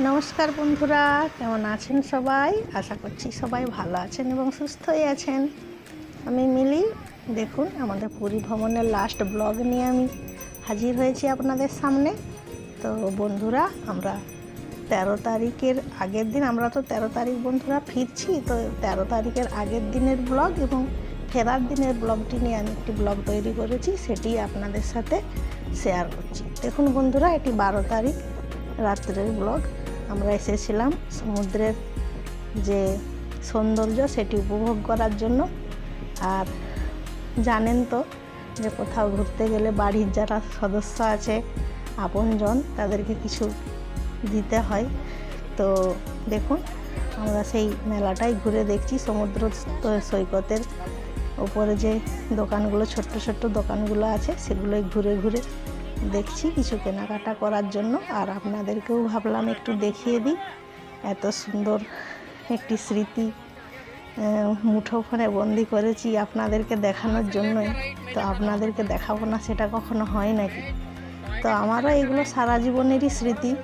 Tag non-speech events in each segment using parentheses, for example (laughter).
নমস্কার বন্ধুরা, কেমন আছেন সবাই? আশা করছি সবাই ভালো আছেন এবং সুস্থই আছেন। আমি মিলি, দেখুন আমাদের পুরী ভ্রমণের লাস্ট ব্লগ নিয়ে আমি হাজির হয়েছি আপনাদের সামনে। তো বন্ধুরা, আমরা তেরো তারিখের আগের দিন, আমরা তো তেরো তারিখ বন্ধুরা ফিরছি, তো তেরো তারিখের আগের দিনের ব্লগ এবং ফেরার দিনের ব্লগটি নিয়ে আমি একটি ব্লগ তৈরি করেছি, সেটি আপনাদের সাথে শেয়ার করছি। দেখুন বন্ধুরা, এটি বারো তারিখ রাত্রের ব্লগ আমরা এসেছিলাম সমুদ্রের যে সৌন্দর্য সেটি উপভোগ করার জন্য। আর জানেন তো যে কোথাও ঘুরতে গেলে বাড়ির যারা সদস্য আছে, আপনজন, তাদেরকে কিছু দিতে হয়। তো দেখুন, আমরা সেই মেলাটাই ঘুরে দেখছি সমুদ্র সৈকতের ওপরে যে দোকানগুলো, ছোট্ট ছোট্ট দোকানগুলো আছে, সেগুলোই ঘুরে ঘুরে দেখছি কিছু কেনাকাটা করার জন্য আর আপনাদেরকেও ভাবলাম একটু দেখিয়ে দিই। এত সুন্দর একটি স্মৃতি আহ, মুঠোফোনে বন্দি করেছি আপনাদেরকে দেখানোর জন্যই। তো আপনাদেরকে দেখাবো না সেটা কখনো হয় নাকি? তো আমারও এগুলো সারা জীবনেরই স্মৃতি।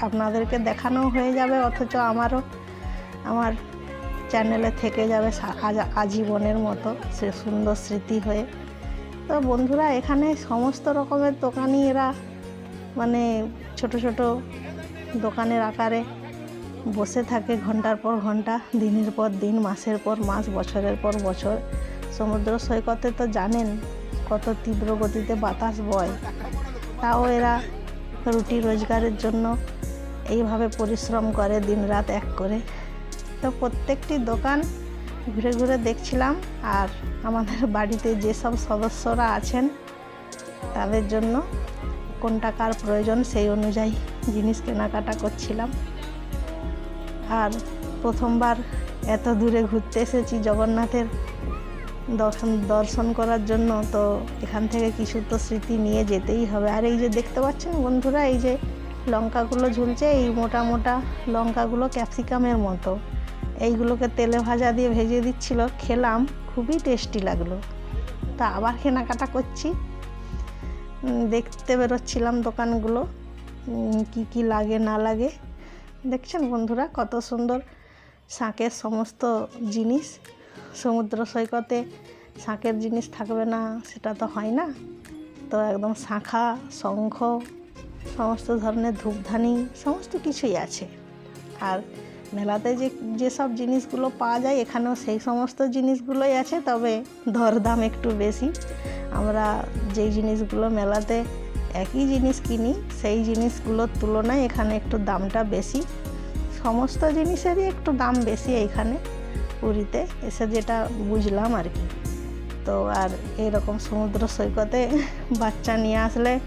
আপনাদেরকে দেখানো হয়ে যাবে অথচ আমারও আমার চ্যানেলে থেকে যাবে আজীবনের মতো সে সুন্দর স্মৃতি হয়ে। তো বন্ধুরা, এখানে সমস্ত রকমের দোকানই এরা মানে ছোট ছোট দোকানের আকারে বসে থাকে ঘণ্টার পর ঘণ্টা, দিনের পর দিন, মাসের পর মাস, বছরের পর বছর। সমুদ্র সৈকতে তো জানেন কত তীব্র গতিতে বাতাস বয়। তাও এরা রুটি রোজগারের জন্য এইভাবে পরিশ্রম করে দিনরাত এক করে। তো প্রত্যেকটি দোকান ঘুরে ঘুরে দেখছিলাম আর আমাদের (laughs) বাড়িতে যেসব সদস্যরা আছেন, তাদের জন্য কোন টাকার প্রয়োজন সেই অনুযায়ী জিনিস কেনাকাটা করছিলাম। আর প্রথমবার এত দূরে ঘুরতে এসেছি জগন্নাথের দর্শন দর্শন করার জন্য, তো এখান থেকে কিছু তো স্মৃতি নিয়ে যেতেই হবে। আর এই যে দেখতে পাচ্ছেন বন্ধুরা, এই যে লঙ্কাগুলো ঝুলছে, এই মোটা মোটা লঙ্কাগুলো ক্যাপসিকামের মতো। এইগুলোকে তেলে ভাজা দিয়ে ভেজে দিচ্ছিল, খেলাম, খুবই টেস্টি লাগল। তা আবার কেনাকাটা করছি। দেখতে বেরোচ্ছিলাম দোকানগুলো কি কি লাগে, না লাগে। দেখছেন বন্ধুরা, কত সুন্দর শাঁকের সমস্ত জিনিস। সমুদ্র সৈকতে শাঁকের জিনিস থাকবে না, সেটা তো হয় না। তো একদম শাঁখা, শঙ্খ, সমস্ত ধরনের ধূপধানি, সমস্ত কিছুই আছে। আর মেলাতে যে, যেসব জিনিসগুলো পাওয়া যায়, এখানেও সেই সমস্ত জিনিসগুলোই আছে, তবে দরদাম একটু বেশি। আমরা যেই জিনিসগুলো মেলাতে একই জিনিস কিনি, সেই জিনিসগুলোর তুলনায় এখানে একটু দামটা বেশি। সমস্ত জিনিসেরই একটু দাম বেশি এইখানে, পুরীতে, এসে যেটা বুঝলাম আর কি। তো আর এরকম সমুদ্র সৈকতে বাচ্চা নিয়ে আসলে,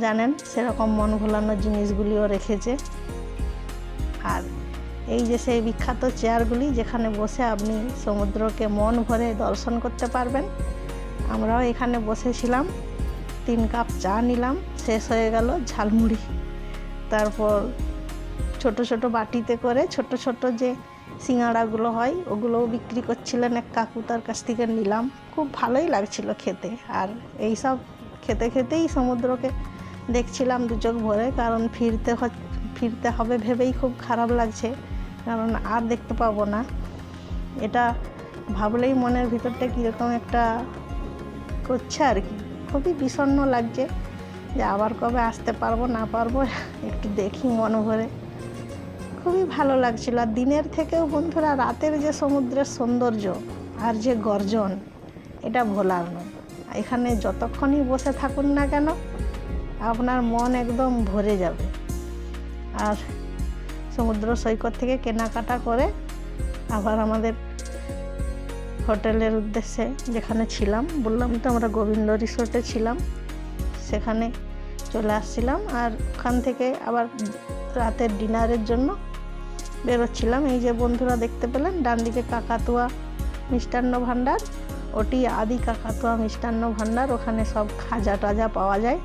জানেন, সেরকম মন ভোলানোর জিনিসগুলিও রেখেছে। আর এই যে সেই বিখ্যাত চেয়ারগুলি যেখানে বসে আপনি সমুদ্রকে মন ভরে দর্শন করতে পারবেন। আমরাও এখানে বসেছিলাম, তিন কাপ চা নিলাম, শেষ হয়ে গেল ঝালমুড়ি। তারপর ছোট ছোট বাটিতে করে ছোট ছোট যে সিঙাড়াগুলো হয়, ওগুলোও বিক্রি করছিলেন এক কাকু তার কাছ থেকে নিলাম। খুব ভালোই লাগছিল খেতে। আর এই সব খেতে খেতেই সমুদ্রকে দেখছিলাম দু চোখ ভরে, কারণ ফিরতে ফিরতে হবে ভেবেই খুব খারাপ লাগছে। কারণ আর দেখতে পাবো না। এটা ভাবলেই মনের ভিতরটা কীরকম একটা করছে আর কি। খুবই বিষণ্ণ লাগছে যে আবার কবে আসতে পারব, না পারব, একটু দেখি মন ভরে। খুবই ভালো লাগছিল। আর দিনের থেকেও বন্ধুরা, রাতের যে সমুদ্রের সৌন্দর্য আর যে গর্জন, এটা ভোলার নয়। এখানে যতক্ষণই বসে থাকুন না কেন, আপনার মন একদম ভরে যাবে। আর সমুদ্র সৈকত থেকে কেনাকাটা করে আবার আমাদের হোটেলের উদ্দেশ্যে যেখানে ছিলাম, বললাম তো আমরা গোবিন্দ রিসোর্টে ছিলাম, সেখানে চলে আসছিলাম আর ওখান থেকে আবার রাতের ডিনারের জন্য বেরোচ্ছিলাম। এই যে বন্ধুরা দেখতে পেলেন ডান দিকে কাকাতুয়া মিষ্টান্ন ভাণ্ডার, ওটি আদি কাকাতুয়া মিষ্টান্ন ভাণ্ডার, ওখানে সব খাজা টাজা পাওয়া যায়।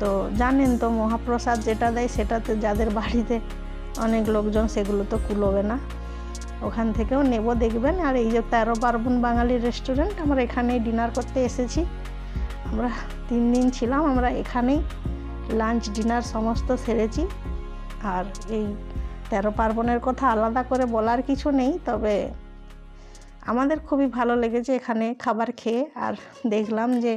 তো জানেন তো মহাপ্রসাদ যেটা দেয় সেটাতে যাদের বাড়িতে অনেক লোকজন সেগুলো তো কুলোবে না। ওখান থেকেও নেব, দেখবেন। আর এই যে তেরো পার্বণ বাঙালি রেস্টুরেন্ট আমরা এখানেই ডিনার করতে এসেছি। আমরা তিন দিন ছিলাম, আমরা এখানেই লাঞ্চ ডিনার সমস্ত সেরেছি। আর এই তেরো পার্বণের কথা আলাদা করে বলার কিছু নেই, তবে আমাদের খুবই ভালো লেগেছে এখানে খাবার খেয়ে। আর দেখলাম যে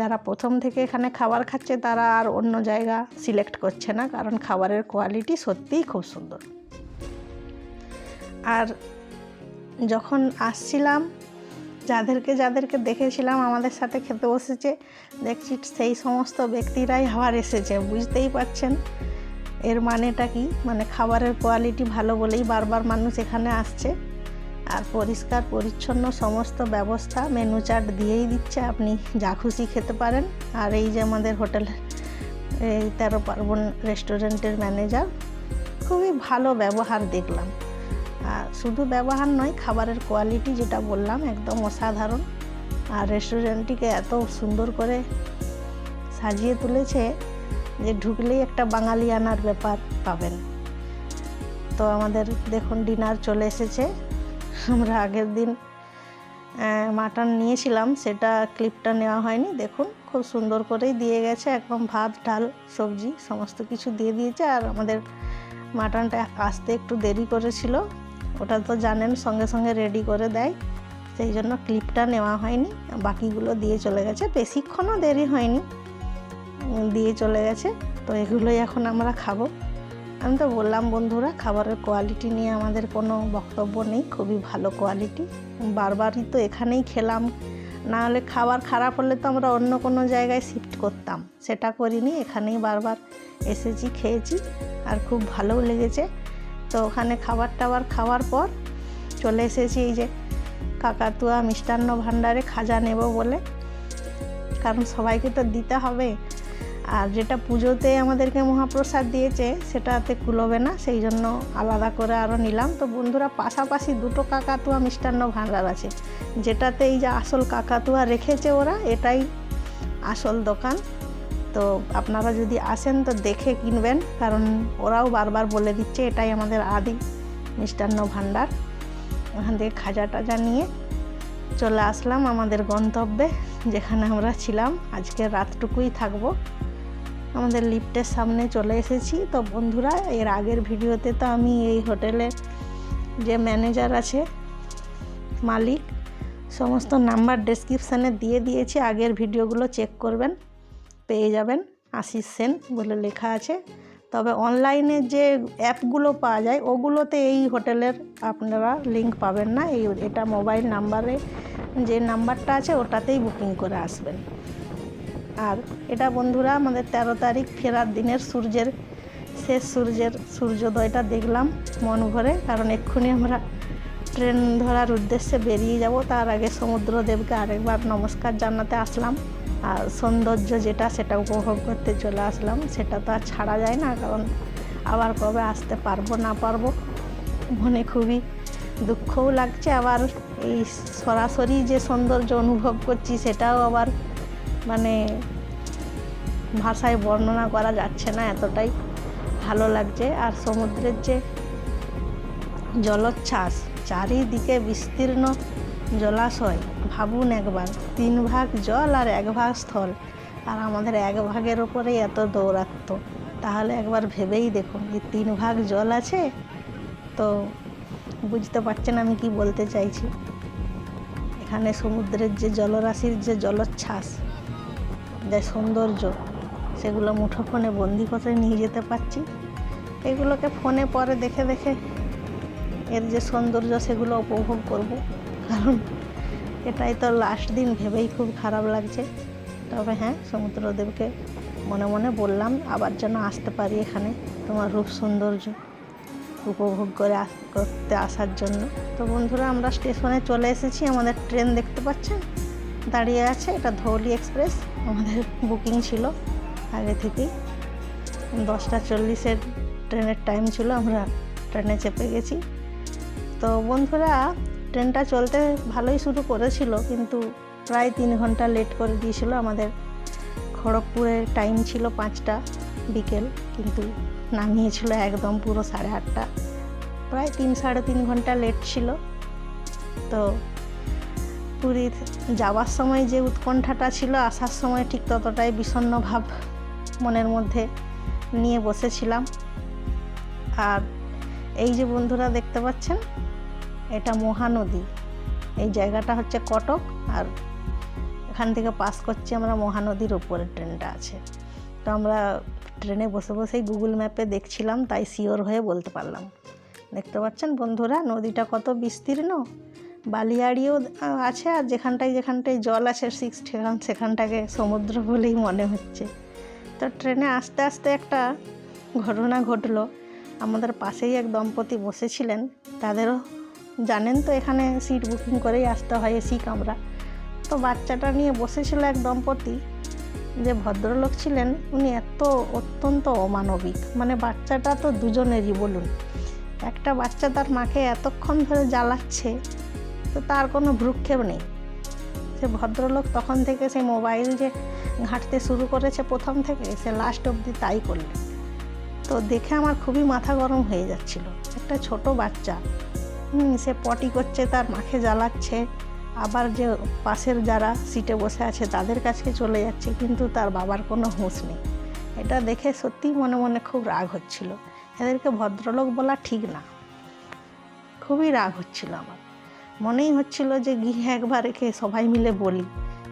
যারা প্রথম থেকে এখানে খাবার খাচ্ছে, তারা আর অন্য জায়গা সিলেক্ট করছে না, কারণ খাবারের কোয়ালিটি সত্যিই খুব সুন্দর। আর যখন আসছিলাম, যাদেরকে যাদেরকে দেখেছিলাম, আমাদের সাথে খেতে বসেছে, দেখছি সেই সমস্ত ব্যক্তিরাই আবার এসেছে, বুঝতেই পারছেন এর মানেটা কি? মানে খাবারের কোয়ালিটি ভালো বলেই বারবার মানুষ এখানে আসছে। আর পরিষ্কার, পরিচ্ছন্ন সমস্ত ব্যবস্থা মেনু চার্ট দিয়েই দিচ্ছে। আপনি যা খুশি খেতে পারেন। আর এই যে আমাদের হোটেল, এই তেরো পার্বণ রেস্টুরেন্টের ম্যানেজার খুবই ভালো ব্যবহার দেখলাম। আর শুধু ব্যবহার নয়, খাবারের কোয়ালিটি যেটা বললাম, একদম অসাধারণ। আর রেস্টুরেন্টটিকে এত সুন্দর করে সাজিয়ে তুলেছে যে ঢুকলেই একটা বাঙালি আনার ব্যাপার পাবেন। তো আমাদের দেখুন, ডিনার চলে এসেছে। আমরা আগের দিন মাটন নিয়েছিলাম, সেটা ক্লিপটা নেওয়া হয়নি। দেখুন, খুব সুন্দর করেই দিয়ে গেছে, একদম ভাত, ডাল, সবজি, সমস্ত কিছু দিয়ে দিয়েছে। আর আমাদের মাটনটা আসতে একটু দেরি করেছিল, ওটা তো জানেন, সঙ্গে সঙ্গে রেডি করে দেয়। সেই জন্য ক্লিপটা নেওয়া হয়নি, বাকিগুলো দিয়ে চলে গেছে। বেশিক্ষণও দেরি হয়নি, দিয়ে চলে গেছে। তো এগুলোই এখন আমরা খাব। আমি তো বললাম বন্ধুরা, খাবারের কোয়ালিটি নিয়ে আমাদের কোনো বক্তব্য নেই, খুবই ভালো কোয়ালিটি বারবারই তো এখানেই খেলাম, না হলে খাবার খারাপ হলে তো আমরা অন্য কোনো জায়গায় শিফট করতাম। সেটা করিনি, এখানেই বারবার এসেছি, খেয়েছি, আর খুব ভালোও লেগেছে। তো ওখানে খাবার টাবার খাওয়ার পর চলে এসেছি এই যে কাকাতুয়া মিষ্টান্ন ভাণ্ডারে খাজা নেব বলে। কারণ সবাইকে তো দিতে হবে আর যেটা পুজোতে আমাদেরকে মহাপ্রসাদ দিয়েছে, সেটাতে কুলোবে না, সেই জন্য আলাদা করে আরও নিলাম। তো বন্ধুরা, পাশাপাশি দুটো কাকাতুয়া মিষ্টান্ন ভাণ্ডার আছে। যেটাতে এই যে আসল কাকাতুয়া রেখেছে ওরা, এটাই আসল দোকান। তো আপনারা যদি আসেন, তো দেখে কিনবেন, কারণ ওরাও বারবার বলে দিচ্ছে, এটাই আমাদের আদি মিষ্টান্ন ভাণ্ডার। ওখান থেকে খাজা টাজা নিয়ে চলে আসলাম আমাদের গন্তব্যে, যেখানে আমরা ছিলাম। আজকে রাতটুকুই থাকব। আমাদের লিফটের সামনে চলে এসেছি। তো বন্ধুরা, এর আগের ভিডিওতে তো আমি এই হোটেলের যে ম্যানেজার আছে, মালিক, সমস্ত নাম্বার ডেসক্রিপশানে দিয়ে দিয়েছি। আগের ভিডিওগুলো চেক করবেন, পেয়ে যাবেন, আশিস সেন বলে লেখা আছে। তবে অনলাইনে যে অ্যাপগুলো পাওয়া যায়, ওগুলোতে এই হোটেলের আপনারা লিঙ্ক পাবেন না। এই, এটা মোবাইল নাম্বারে যে নাম্বারটা আছে, ওটাতেই বুকিং করে আসবেন। আর এটা বন্ধুরা আমাদের তেরো তারিখ ফেরার দিনের সূর্যের, শেষ সূর্যের সূর্যোদয়টা দেখলাম মন ভরে, কারণ এক্ষুনি আমরা ট্রেন ধরার উদ্দেশ্যে বেরিয়ে যাব। তার আগে সমুদ্রদেবকে আরেকবার নমস্কার জানাতে আসলাম। আর সৌন্দর্য যেটা, সেটা উপভোগ করতে চলে আসলাম। সেটা তো আর ছাড়া যায় না, কারণ আবার কবে আসতে পারব, না পারব, মনে খুবই দুঃখও লাগছে। আবার এই সরাসরি যে সৌন্দর্য অনুভব করছি, সেটাও আবার মানে ভাষায় বর্ণনা করা যাচ্ছে না এতটাই ভালো লাগছে। আর সমুদ্রের যে জলোচ্ছ্বাস, চারিদিকে বিস্তীর্ণ জলাশয়, ভাবুন একবার, তিন ভাগ জল আর এক ভাগ স্থল। আর আমাদের এক ভাগের ওপরেই এত দৌরাত্ম তাহলে একবার ভেবেই দেখুন যে তিন ভাগ জল আছে? তো বুঝতে পারছেন আমি কি বলতে চাইছি? এখানে সমুদ্রের যে জলরাশির যে জলোচ্ছ্বাস যে সৌন্দর্য। সেগুলো মুঠো ফোনে বন্দি করে নিয়ে যেতে পারছি? এগুলোকে ফোনে পরে দেখে দেখে এর যে সৌন্দর্য সেগুলো উপভোগ করব। কারণ এটাই তো লাস্ট দিন ভেবেই খুব খারাপ লাগছে। তবে হ্যাঁ সমুদ্রদেবকে মনে মনে বললাম, আবার যেন আসতে পারি এখানে তোমার রূপ সৌন্দর্য উপভোগ করে করতে আসার জন্য। তো বন্ধুরা, আমরা স্টেশনে চলে এসেছি, আমাদের ট্রেন দেখতে পাচ্ছেন? দাঁড়িয়ে আছে, এটা ধৌলি এক্সপ্রেস, আমাদের বুকিং ছিল আগে থেকেই। দশটা চল্লিশের ট্রেনের টাইম ছিল, আমরা ট্রেনে চেপে গেছি। তো বন্ধুরা, ট্রেনটা চলতে ভালোই শুরু করেছিল, কিন্তু প্রায় তিন ঘণ্টা লেট করে দিয়েছিল। আমাদের খড়গপুরের টাইম ছিল পাঁচটা বিকেল, কিন্তু নামিয়েছিল একদম পুরো সাড়ে আটটা। প্রায় তিন, সাড়ে তিন ঘণ্টা লেট ছিল। তো পুরীর যাওয়ার সময় যে উৎকণ্ঠাটা ছিল, আসার সময় ঠিক ততটাই বিষণ্ণ ভাব মনের মধ্যে নিয়ে বসেছিলাম। আর এই যে বন্ধুরা দেখতে পাচ্ছেন, এটা মহানদী। এই জায়গাটা হচ্ছে কটক, আর এখান থেকে পাস করছি আমরা মহানদীর উপরে ট্রেনটা আছে। তো আমরা ট্রেনে বসে বসেই গুগল ম্যাপে দেখছিলাম, তাই শিওর হয়ে বলতে পারলাম। দেখতে পাচ্ছেন বন্ধুরা, নদীটা কত বিস্তীর্ণ। বালিয়াড়িও আছে আর যেখানটায় যেখানটায় জল আছে সিক্স সেখান সেখানটাকে সমুদ্র বলেই মনে হচ্ছে। তো ট্রেনে আস্তে আস্তে একটা ঘটনা ঘটলো। আমাদের পাশেই এক দম্পতি বসেছিলেন। তাদেরও জানেন তো এখানে সিট বুকিং করেই আসতে হয় এসি কামরা তো বাচ্চাটা নিয়ে বসেছিল এক দম্পতি। যে ভদ্রলোক ছিলেন, উনি এত অত্যন্ত অমানবিক। মানে বাচ্চাটা তো দুজনেরই বলুন। একটা বাচ্চা তার মাকে এতক্ষণ ধরে জ্বালাচ্ছে তো তার কোনো ভ্রুক্ষেপ নেই। সে ভদ্রলোক তখন থেকে সেই মোবাইল যে ঘাঁটতে শুরু করেছে প্রথম থেকে সে লাস্ট অবধি তাই করলেন তো দেখে আমার খুবই মাথা গরম হয়ে যাচ্ছিল। একটা ছোট বাচ্চা। হুম, সে পটি করছে তার মাখে জ্বালাচ্ছে। আবার যে পাশের যারা সিটে বসে আছে তাদের কাছে চলে যাচ্ছে কিন্তু তার বাবার কোনো হুঁশ নেই। এটা দেখে সত্যিই মনে মনে খুব রাগ হচ্ছিল। এদেরকে ভদ্রলোক বলা ঠিক না। খুবই রাগ হচ্ছিল আমার। মনেই হচ্ছিল যে গিয়ে একবার একে সবাই মিলে বলি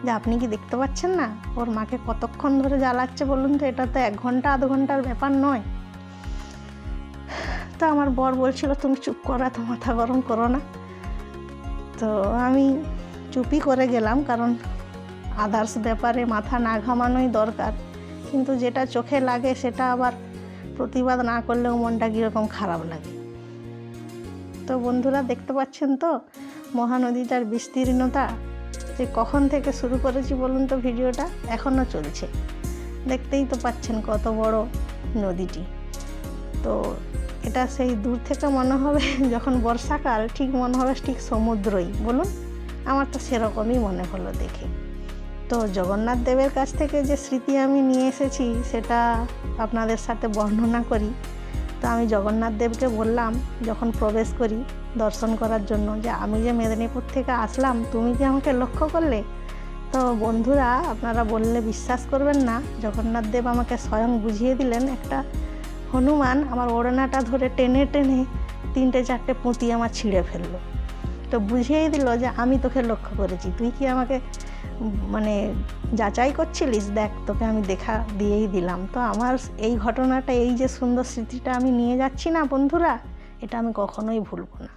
যে আপনি কি দেখতে পাচ্ছেন না? ওর মাকে কতক্ষণ ধরে জ্বালাচ্ছে বলুন তো? এটা তো এক ঘণ্টা, আধ ঘণ্টার ব্যাপার নয়। তো আমার বর বলছিল, তুমি চুপ করা তো মাথা গরম করো না। তো আমি চুপই করে গেলাম, কারণ আদার্স ব্যাপারে মাথা না ঘামানোই দরকার। কিন্তু যেটা চোখে লাগে, সেটা আবার প্রতিবাদ না করলেও মনটা কীরকম খারাপ লাগে। তো বন্ধুরা, দেখতে পাচ্ছেন তো? মহানদীটার বিস্তীর্ণতা যে কখন থেকে শুরু করেছি বলুন তো ভিডিওটা? এখনও চলছে। দেখতেই তো পাচ্ছেন কত বড় নদীটি। তো এটা সেই দূর থেকে মনে হবে (laughs) যখন বর্ষাকাল, ঠিক মনে হবে ঠিক সমুদ্রই। বলুন, আমার তো সেরকমই মনে হলো দেখে। তো জগন্নাথ দেবের কাছ থেকে যে স্মৃতি আমি নিয়ে এসেছি, সেটা আপনাদের সাথে বর্ণনা করি। তো আমি জগন্নাথ দেবকে বললাম, যখন প্রবেশ করি দর্শন করার জন্য, যে আমি যে মেদিনীপুর থেকে আসলাম, তুমি কি আমাকে লক্ষ্য করলে? তো বন্ধুরা, আপনারা বললে বিশ্বাস করবেন না, জগন্নাথ দেব আমাকে স্বয়ং বুঝিয়ে দিলেন একটা হনুমান আমার ওড়নাটা ধরে টেনে টেনে তিনটে চারটে পুঁতি আমার ছিঁড়ে ফেলল। তো বুঝিয়েই দিল যে আমি তোকে লক্ষ্য করেছি, তুই কি আমাকে মানে যাচাই করছিলিস দেখ, তোকে আমি দেখা দিয়েই দিলাম। তো আমার এই ঘটনাটা, এই যে সুন্দর স্মৃতিটা আমি নিয়ে যাচ্ছি না বন্ধুরা, এটা আমি কখনোই ভুলবো না।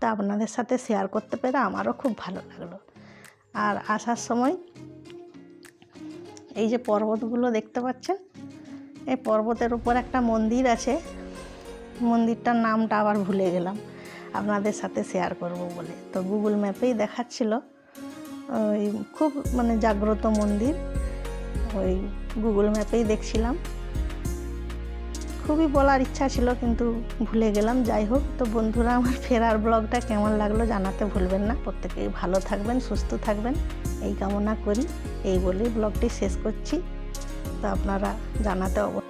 তা আপনাদের সাথে শেয়ার করতে পেরে আমারও খুব ভালো লাগল। আর আসার সময় এই যে পর্বতগুলো দেখতে পাচ্ছেন, এই পর্বতের উপর একটা মন্দির আছে। মন্দিরটার নামটা আবার ভুলে গেলাম। আপনাদের সাথে শেয়ার করব বলে। তো গুগল ম্যাপেই দেখাচ্ছিল। ওই খুব মানে জাগ্রত মন্দির, ওই গুগল ম্যাপেই দেখছিলাম। খুবই বলার ইচ্ছা ছিল, কিন্তু ভুলে গেলাম। যাই হোক, তো বন্ধুরা, আমার ফেরার ব্লগটা কেমন লাগল জানাতে ভুলবেন না। প্রত্যেকেই ভালো থাকবেন, সুস্থ থাকবেন। এই কামনা করি। এই বলেই ব্লগটি শেষ করছি। তো আপনারা জানাতে অবশ্যই